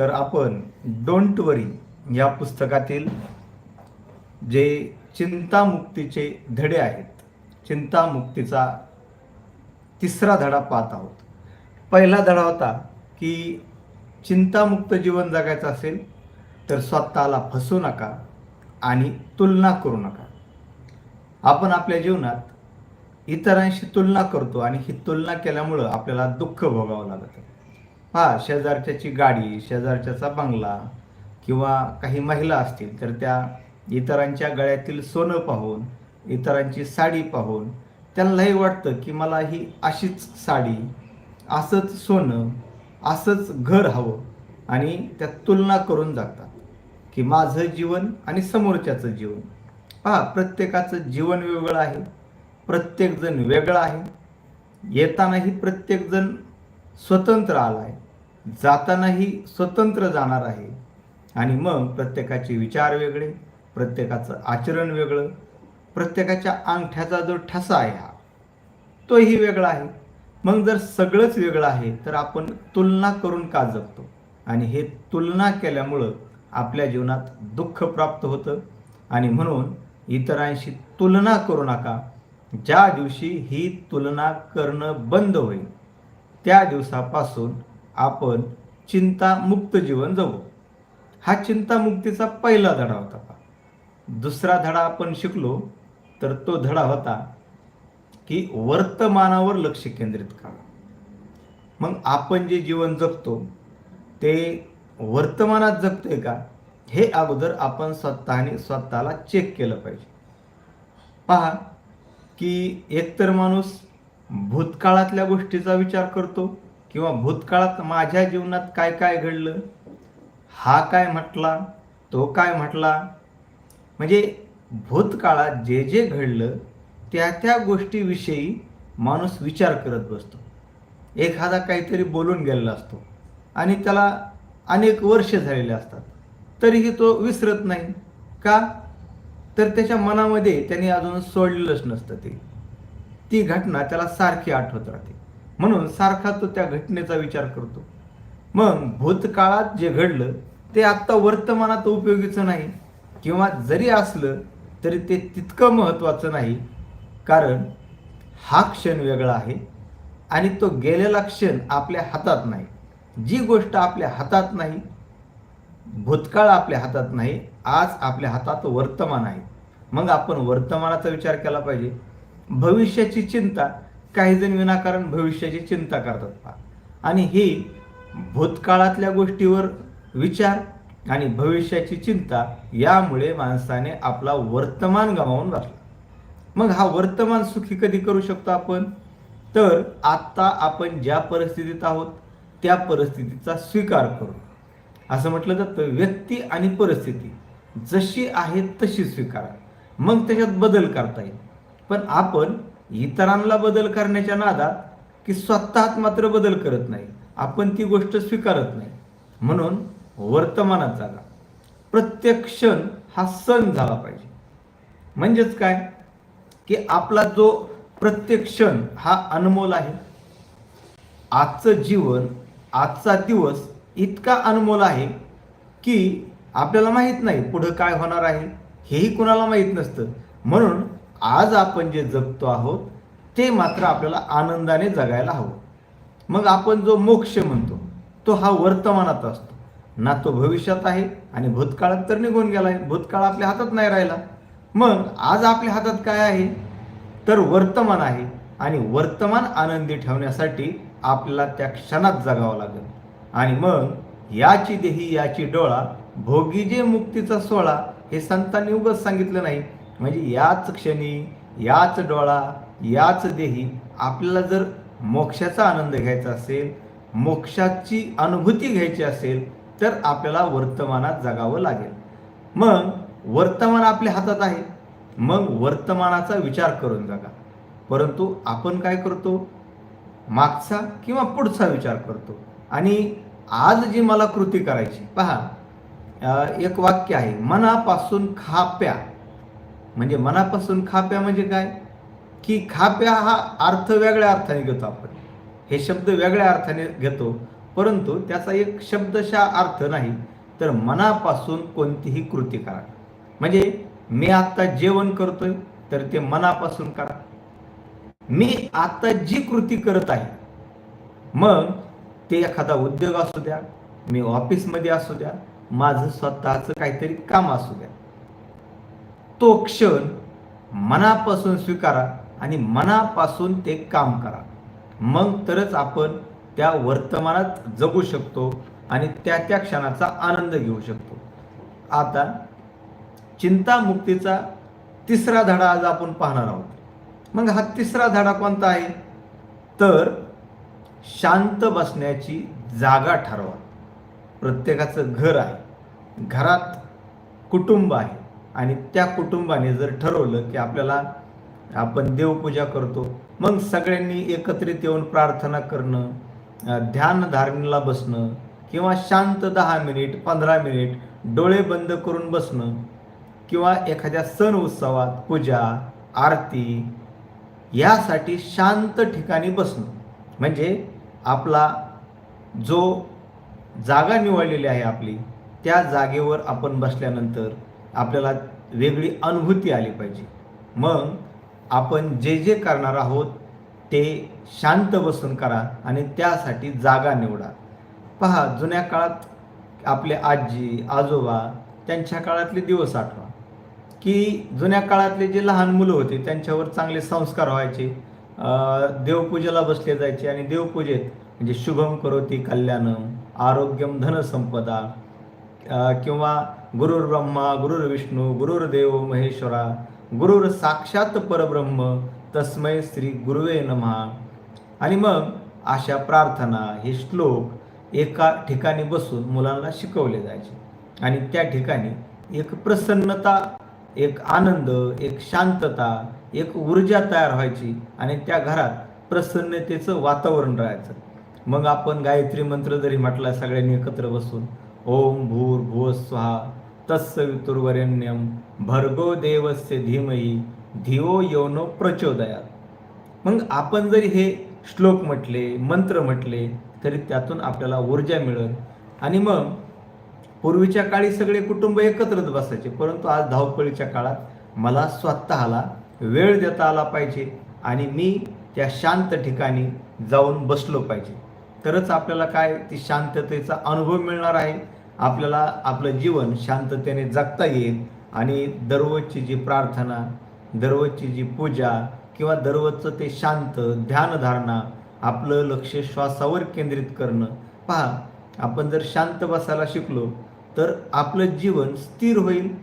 तर आपण डोंट वरी या पुस्तकातील जे चिंतामुक्तीचे धडे आहेत चिंतामुक्तीचा तिसरा धडा पाहत आहोत. पहिला धडा होता की चिंतामुक्त जीवन जगायचं असेल तर स्वतःला फसू नका आणि तुलना करू नका. आपण आपल्या जीवनात इतरांशी तुलना करतो आणि ही तुलना केल्यामुळं आपल्याला दुःख भोगावं लागतं. हा शेजारच्याची गाडी शेजारच्याचा बंगला किंवा काही महिला असतील तर त्या इतरांच्या गळ्यातील सोनं पाहून इतरांची साडी पाहून त्यांनाही वाटतं की मला ही अशीच साडी असंच सोनं असंच घर हवं आणि त्या तुलना करून जातात की माझं जीवन आणि समोरच्याचं जीवन. पहा प्रत्येकाचं जीवन वेगळं आहे. प्रत्येकजण वेगळा आहे. येतानाही प्रत्येकजण स्वतंत्र आला आहे जातानाही स्वतंत्र जाणार आहे. आणि मग प्रत्येकाचे विचार वेगळे प्रत्येकाचं आचरण वेगळं प्रत्येकाच्या अंगठ्याचा जो ठसा आहे हा तोही वेगळा आहे. मग जर सगळंच वेगळं आहे तर आपण तुलना करून का जगतो? आणि हे तुलना केल्यामुळं आपल्या जीवनात दुःख प्राप्त होतं. आणि म्हणून इतरांशी तुलना करू नका. ज्या दिवशी ही तुलना करणं बंद होईल त्या दिवसापासून आपण चिंतामुक्त जीवन जगू. हा चिंतामुक्तीचा पहिला धडा होता दुसरा धडा आपण शिकलो तर तो धडा होता की वर्तमानावर लक्ष केंद्रित करा. मग आपण जे जीवन जगतो ते वर्तमानात जगतोय का? हे अगोदर आपण स्वतःने स्वतःला चेक केलं पाहिजे. पहा की एकतर माणूस भूतकाळातल्या गोष्टीचा विचार करतो किंवा भूतकाळात माझ्या जीवनात काय काय घडलं हा काय म्हटला तो काय म्हटला. म्हणजे भूतकाळात जे जे घडलं त्या त्या गोष्टीविषयी माणूस विचार करत बसतो. एखादा काहीतरी बोलून गेलेला असतो आणि त्याला अनेक वर्ष झालेले असतात. तरीही तो विसरत नाही. का? तर त्याच्या मनामध्ये त्याने अजून सोडलेलंच नसतं ते. ती घटना त्याला सारखी आठवत राहते. म्हणून सारखा तो त्या घटनेचा विचार करतो. मग भूतकाळात जे घडलं ते आत्ता वर्तमानात उपयोगीचं नाही. किंवा जरी असलं तरी ते तितकं महत्त्वाचं नाही. कारण हा क्षण वेगळा आहे आणि तो गेलेला क्षण आपल्या हातात नाही. जी गोष्ट आपल्या हातात नाही भूतकाळ आपल्या हातात नाही आज आपल्या हातात वर्तमान आहे. मग आपण वर्तमानाचा विचार केला पाहिजे. भविष्याची चिंता काही जण विनाकारण भविष्याची चिंता करतात आणि ही भूतकाळातल्या गोष्टीवर विचार आणि भविष्याची चिंता यामुळे माणसाने आपला वर्तमान गमावून बसला मग हा वर्तमान सुखी कधी करू शकतो आपण? तर आत्ता आपण ज्या परिस्थितीत आहोत त्या परिस्थितीचा स्वीकार करू. असं म्हटलं जातं व्यक्ती आणि परिस्थिती जशी आहे तशी स्वीकारा. मग त्याच्यात बदल करता येईल. पण आपण इतरांना बदल करण्याच्या नादात की स्वतःत मात्र बदल करत नाही. आपण ती गोष्ट स्वीकारत नाही. म्हणून वर्तमानात जागा. प्रत्येक क्षण हा सण झाला पाहिजे. म्हणजेच काय? की आपला जो प्रत्येक क्षण हा अनमोल आहे. आजचं जीवन आजचा दिवस इतका अनमोल आहे की आपल्याला माहीत नाही पुढं काय होणार आहे. हेही कुणाला माहीत नसतं. म्हणून आज आपण जे जगतो आहोत ते मात्र आपल्याला आनंदाने जगायला हवं. मग आपण जो मोक्ष म्हणतो तो हा वर्तमानात असतो. ना तो भविष्यात आहे आणि भूतकाळात तर निघून गेला आहे भूतकाळ आपल्या हातात नाही राहिला. मग आज आपल्या हातात काय आहे? तर वर्तमान आहे आणि वर्तमान आनंदी ठेवण्यासाठी आपल्याला त्या क्षणात जगावं लागेल. आणि मग याची देही याची डोळा भोगी जे मुक्तीचा सोहळा हे संतांनी उगच सांगितलं नाही म्हणजे याच क्षणी याच डोळा याच देही आपल्याला जर मोक्षाचा आनंद घ्यायचा असेल मोक्षाची अनुभूती घ्यायची असेल तर आपल्याला वर्तमानात जगावं लागेल. मग वर्तमान आपल्या हातात आहे. मग वर्तमानाचा विचार करून जगा. परंतु आपण काय करतो? मागचा किंवा पुढचा विचार करतो. आणि आज जी मला कृती करायची पहा एक वाक्य आहे मनापासून खाप्या. म्हणजे मनापासून खाप्या म्हणजे काय? की खाप्या हा अर्थ वेगळ्या अर्थाने घेतो आपण. हे शब्द वेगळ्या अर्थाने घेतो परंतु त्याचा एक शब्दशा अर्थ नाही तर मनापासून कोणतीही कृती करा. म्हणजे मी आत्ता जेवण करतोय तर ते मनापासून करा. मी आता जी कृती करत आहे मग ते एखादा उद्योग असू द्या मी ऑफिसमध्ये असू द्या माझं स्वतःचं काहीतरी काम असू द्या. तो क्षण मनापासून स्वीकारा आणि मनापासून ते काम करा. मग तरच आपण त्या वर्तमानात जगू शकतो आणि त्या त्या क्षणाचा आनंद घेऊ शकतो. आता चिंतामुक्तीचा तिसरा धडा आज आपण पाहणार आहोत. मग हा तिसरा धडा कोणता आहे? तर शांत बसण्याची जागा ठरवा. प्रत्येकाचं घर आहे. घरात कुटुंब आहे. आणि त्या कुटुंबाने जर ठरवलं की आपल्याला आपण देवपूजा करतो मग सगळ्यांनी एकत्रित येऊन प्रार्थना करणं ध्यानधारणेला बसणं किंवा शांत दहा मिनिट पंधरा मिनिट डोळे बंद करून बसणं किंवा एखाद्या सण उत्सवात पूजा आरती यासाठी शांत ठिकाणी बसणं. म्हणजे आपला जो जागा निवडलेली आहे आपली त्या जागेवर आपण बसल्यानंतर आपल्याला वेगळी अनुभूती आली पाहिजे. मग आपण जे जे करणार आहोत ते शांत बसून करा आणि त्यासाठी जागा निवडा. पहा जुन्या काळात आपले आजी आजोबा त्यांच्या काळातले दिवस आठवा. की जुन्या काळातले जे लहान मुलं होते त्यांच्यावर चांगले संस्कार व्हायचे. देवपूजेला बसले जायचे आणि देवपूजेत म्हणजे शुभम करोती कल्याणम आरोग्यम धनसंपदा किंवा गुरुर ब्रह्मा गुरुर विष्णू गुरुर देव महेश्वरा गुरुर साक्षात परब्रह्म तस्मै श्री गुरुवे नमहा. आणि मग अशा प्रार्थना हे श्लोक एका ठिकाणी बसून मुलांना शिकवले जायचे. आणि त्या ठिकाणी एक प्रसन्नता एक आनंद एक शांतता एक ऊर्जा तयार व्हायची आणि त्या घरात प्रसन्नतेचं वातावरण राहायचं. मग आपण गायत्री मंत्र जरी म्हटला सगळ्यांनी एकत्र बसून ओम भूर भुव स्वाहा तत्सवितुर्वरेण्यम भर्गो देवस्य धीमही धिओ योनो प्रचोदयात. मग आपण जरी हे श्लोक म्हटले मंत्र म्हटले तरी त्यातून आपल्याला ऊर्जा मिळेल. आणि मग पूर्वीच्या काळी सगळे कुटुंब एकत्रच बसायचे परंतु आज धावपळीच्या काळात मला स्वतःला वेळ देता आला पाहिजे आणि मी त्या शांत ठिकाणी जाऊन बसलो पाहिजे. तरच आपल्याला काय ती शांततेचा अनुभव मिळणार आहे? आपल्याला आपलं जीवन शांततेने जगता येईल आणि दररोजची जी प्रार्थना दररोजची जी पूजा किंवा दररोजचं ते शांत ध्यानधारणा आपलं लक्ष श्वासावर केंद्रित करणं. पहा आपण जर शांत बसायला शिकलो तर आपलं जीवन स्थिर होईल.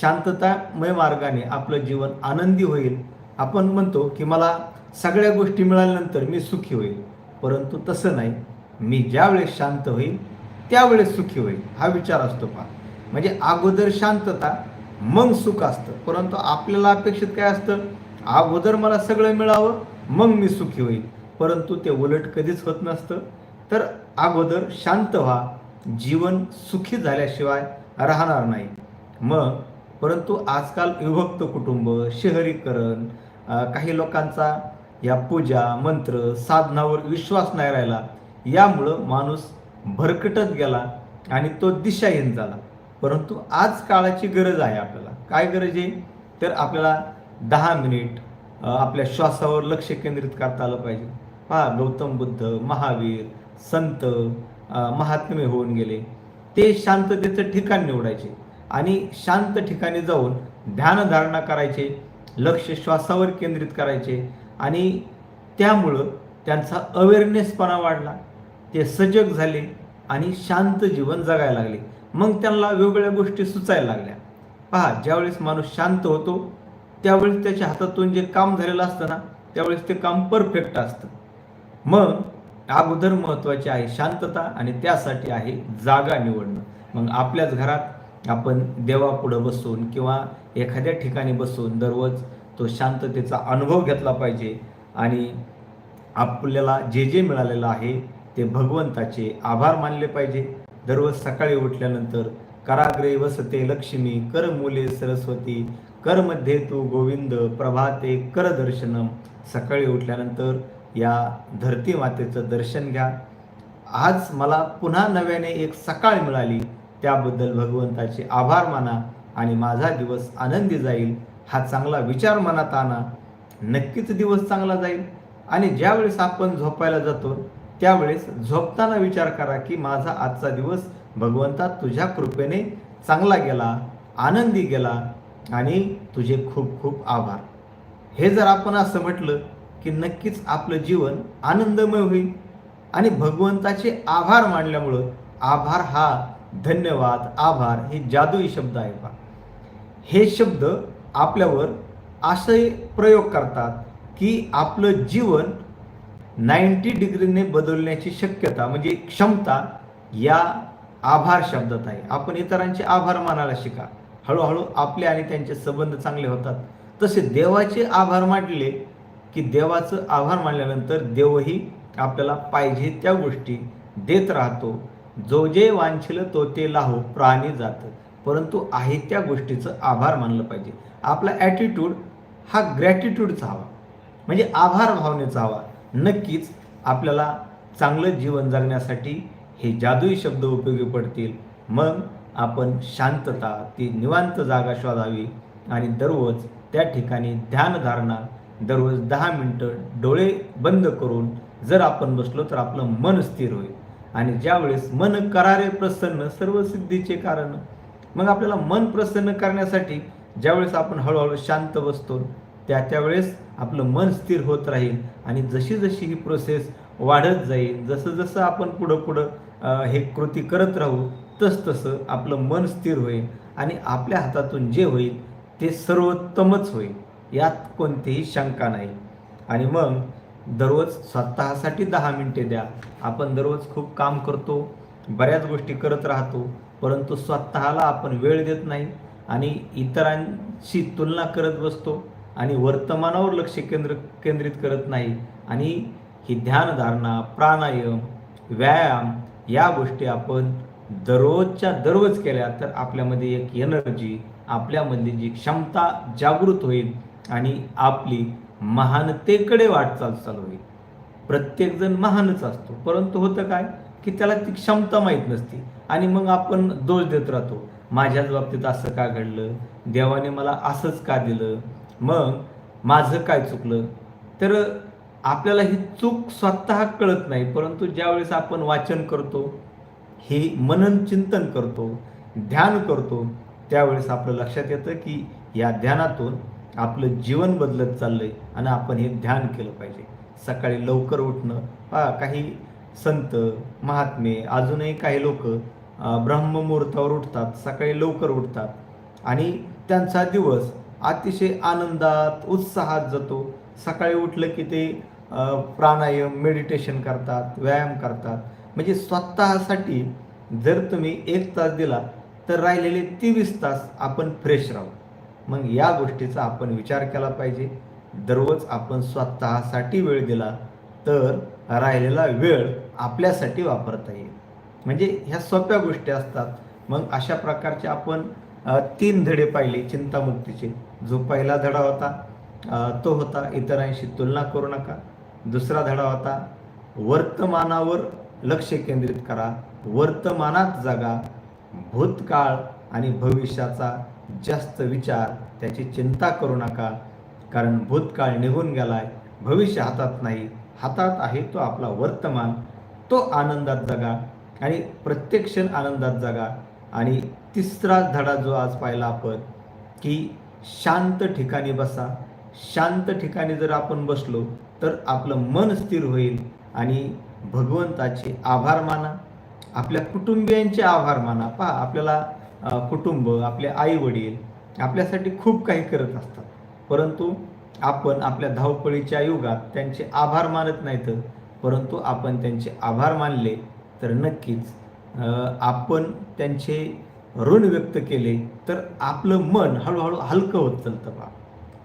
शांततामय मार्गाने आपलं जीवन आनंदी होईल. आपण म्हणतो की मला सगळ्या गोष्टी मिळाल्यानंतर मी सुखी होईल. परंतु तसं नाही. मी ज्यावेळेस शांत होईल त्यावेळेस सुखी होईल हा विचार असतो पहा. म्हणजे अगोदर शांतता मग सुख असतं. परंतु आपल्याला अपेक्षित काय असतं? अगोदर मला सगळं मिळावं मग मी सुखी होईल. परंतु ते उलट कधीच होत नसतं. तर अगोदर शांत व्हा. जीवन सुखी झाल्याशिवाय राहणार नाही. मग परंतु आजकाल विभक्त कुटुंब शहरीकरण काही लोकांचा या पूजा मंत्र साधनावर विश्वास नाही राहिला. यामुळं माणूस भरकटत गेला आणि तो दिशाहीन झाला. परंतु आज काळाची गरज आहे आपल्याला. काय गरज आहे? तर आपल्याला दहा मिनिट आपल्या श्वासावर लक्ष केंद्रित करता आलं पाहिजे. पहा गौतम बुद्ध महावीर संत महात्मे होऊन गेले. ते शांततेचं ठिकाण निवडायचे आणि शांत ठिकाणी जाऊन ध्यानधारणा करायचे लक्ष श्वासावर केंद्रित करायचे आणि त्यामुळं त्यांचा अवेअरनेसपणा वाढला. ते सजग झाले आणि शांत जीवन जगायला लागले. मग त्यांना वेगवेगळ्या गोष्टी सुचायला लागल्या. पहा ज्यावेळेस माणूस शांत होतो त्यावेळेस त्याच्या हातातून जे काम झालेलं असतं ना त्यावेळेस ते काम परफेक्ट असतं. मग अगोदर महत्त्वाचे आहे शांतता आणि त्यासाठी आहे जागा निवडणं. मग आपल्याच घरात आपण देवापुढं बसून किंवा एखाद्या ठिकाणी बसून दररोज तो शांततेचा अनुभव घेतला पाहिजे आणि आपल्याला जे जे मिळालेलं आहे ते भगवंताचे आभार मानले पाहिजे. दररोज सकाळी उठल्यानंतर कराग्रे वसते लक्ष्मी कर मुले सरस्वती कर मध्ये तू गोविंद प्रभाते कर दर्शनम. सकाळी उठल्यानंतर या धरती मातेचं दर्शन घ्या. आज मला पुन्हा नव्याने एक सकाळ मिळाली. त्याबद्दल भगवंताचे आभार माना आणि माझा दिवस आनंदी जाईल हा चांगला विचार मनात आणा. नक्कीच दिवस चांगला जाईल. आणि ज्यावेळेस आपण झोपायला जातो त्यावेळेस झोपताना विचार करा की माझा आजचा दिवस भगवंता तुझ्या कृपेने चांगला गेला आनंदी गेला आणि तुझे खूप खूप आभार. हे जर आपण असं म्हटलं की नक्कीच आपलं जीवन आनंदमय होईल आणि भगवंताचे आभार मानल्यामुळं आभार हा धन्यवाद आभार हे जादुई शब्द आहे पा हे शब्द आपल्यावर असे प्रयोग करतात की आपलं जीवन नाईन्टी डिग्रीने बदलण्याची शक्यता म्हणजे क्षमता या आभार शब्दात आहे. आपण इतरांचे आभार मानायला शिका. हळूहळू आपले आणि त्यांचे संबंध चांगले होतात. तसे देवाचे आभार मानले की देवाचं आभार मानल्यानंतर देवही आपल्याला पाहिजे त्या गोष्टी देत राहतो. जो जे वांछिल तो ते लाहो प्राणी जात. परंतु आहे त्या गोष्टीचं आभार मानलं पाहिजे. आपला ॲटिट्यूड हा ग्रॅटिट्यूडचा हवा. म्हणजे आभार भावनेचा हवा. नक्कीच आपल्याला चांगलं जीवन जगण्यासाठी हे जादुई शब्द उपयोगी पडतील. मग आपण शांतता ती निवांत जागा शोधावी आणि दररोज त्या ठिकाणी ध्यानधारणा दररोज दहा मिनटं डोळे बंद करून जर आपण बसलो तर आपलं मन स्थिर होईल. आणि ज्यावेळेस मन करारे प्रसन्न सर्व सिद्धीचे कारण मग आपल्याला मन प्रसन्न करण्यासाठी ज्यावेळेस आपण हळूहळू शांत बसतो त्या त्यावेळेस आपलं मन स्थिर होत राहील. आणि जशी जशी ही प्रोसेस वाढत जाईल जसं जसं आपण पुढं पुढं हे कृती करत राहू तस तसं आपलं मन स्थिर होईल आणि आपल्या हातातून जे होईल ते सर्वोत्तमच होईल यात कोणतीही शंका नाही. आणि मग दररोज स्वतःसाठी दहा मिनटे द्या. आपण दररोज खूप काम करतो बऱ्याच गोष्टी करत राहतो परंतु स्वतःला आपण वेळ देत नाही आणि इतरांशी तुलना करत बसतो. आणि वर्तमानावर लक्ष केंद्र केंद्रित करत नाही. आणि ही ध्यानधारणा प्राणायाम व्यायाम या गोष्टी आपण दररोजच्या दररोज केल्या तर आपल्यामध्ये एक एनर्जी आपल्यामधली जी क्षमता जागृत होईल आणि आपली महानतेकडे वाटचाल चालू होईल. प्रत्येकजण महानच असतो. परंतु होतं काय? की त्याला ती क्षमता माहीत नसते. आणि मग आपण दोष देत राहतो. माझ्याच बाबतीत असं का घडलं? देवाने मला असंच का दिलं? मग माझं काय चुकलं? तर आपल्याला ही चूक स्वतः कळत नाही परंतु ज्यावेळेस आपण वाचन करतो हे मनन चिंतन करतो ध्यान करतो त्यावेळेस आपलं लक्षात येतं की या ध्यानातून आपलं जीवन बदलत चाललंय आणि आपण हे ध्यान केलं पाहिजे. सकाळी लवकर उठणं पहा काही संत महात्मे अजूनही काही लोक ब्रह्ममुहूर्तावर उठतात सकाळी लवकर उठतात आणि त्यांचा दिवस अतिशय आनंदात उत्साहात जातो. सकाळी उठलं की ते प्राणायाम मेडिटेशन करतात व्यायाम करतात. म्हणजे स्वतःसाठी जर तुम्ही एक तास दिला तर राहिलेले तेवीस तास आपण फ्रेश राहू. मग या गोष्टीचा आपण विचार केला पाहिजे. दररोज आपण स्वतःसाठी वेळ दिला तर राहिलेला वेळ आपल्यासाठी वापरता येईल. म्हणजे ह्या सोप्या गोष्टी असतात. मग अशा प्रकारचे आपण तीन धडे पाहिले चिंतामुक्तीचे. जो पहिला धडा होता तो होता इतरांशी तुलना करू नका. दुसरा धडा होता वर्तमानावर लक्ष केंद्रित करा. वर्तमानात जगा. भूतकाळ आणि भविष्याचा जास्त विचार त्याची चिंता करू नका. कारण भूतकाळ निघून गेलाय भविष्य हातात नाही. हातात आहे तो आपला वर्तमान. तो आनंदात जगा आणि प्रत्येक क्षण आनंदात जगा. आणि तिसरा धडा जो आज पाहिला आपण की शांत ठिकाणी बसा. शांत ठिकाणी जर आपण बसलो तर आपलं मन स्थिर होईल आणि भगवंताचे आभार माना. आपल्या कुटुंबियांचे आभार माना. पहा आपल्याला कुटुंब आपले आई वडील आपल्यासाठी खूप काही करत असतात. परंतु आपण आपल्या धावपळीच्या युगात त्यांचे आभार मानत नाहीत. परंतु आपण त्यांचे आभार मानले तर नक्कीच आपण त्यांचे ऋण व्यक्त केले तर आपलं मन हळूहळू हलकं होत चालतं पहा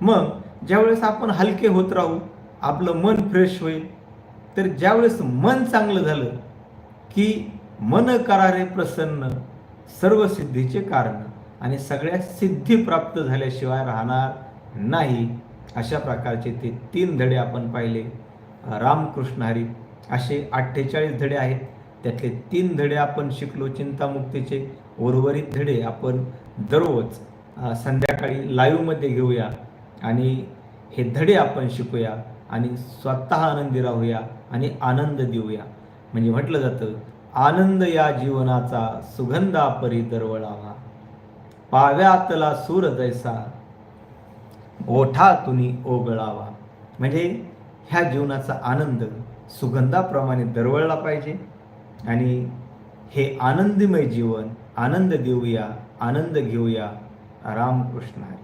मग ज्यावेळेस आपण हलके होत राहू आपलं मन फ्रेश होईल. तर ज्यावेळेस मन चांगलं झालं की मन करारे प्रसन्न सर्व सिद्धीचे कारण आणि सगळ्या सिद्धी प्राप्त झाल्याशिवाय राहणार नाही अशा प्रकारचे ते तीन धडे आपण पाहिले. रामकृष्ण हरी असे अठ्ठेचाळीस धडे आहेत. त्यातले तीन धडे आपण शिकलो चिंतामुक्तीचे. उर्वरित धडे आपण दररोज संध्याकाळी लाईव्हमध्ये घेऊया आणि हे धडे आपण शिकूया आणि स्वतः आनंदी राहूया आणि आनंद देऊया. म्हणजे म्हटलं जातं आनंद या जीवनाचा सुगंधा परी दरवळावा पाव्यातला सूर जैसा ओठातून ओगळावा. म्हणजे ह्या जीवनाचा आनंद सुगंधाप्रमाणे दरवळला पाहिजे आणि हे आनंदमय जीवन आनंद देऊया आनंद घेऊया. रामकृष्ण हरी.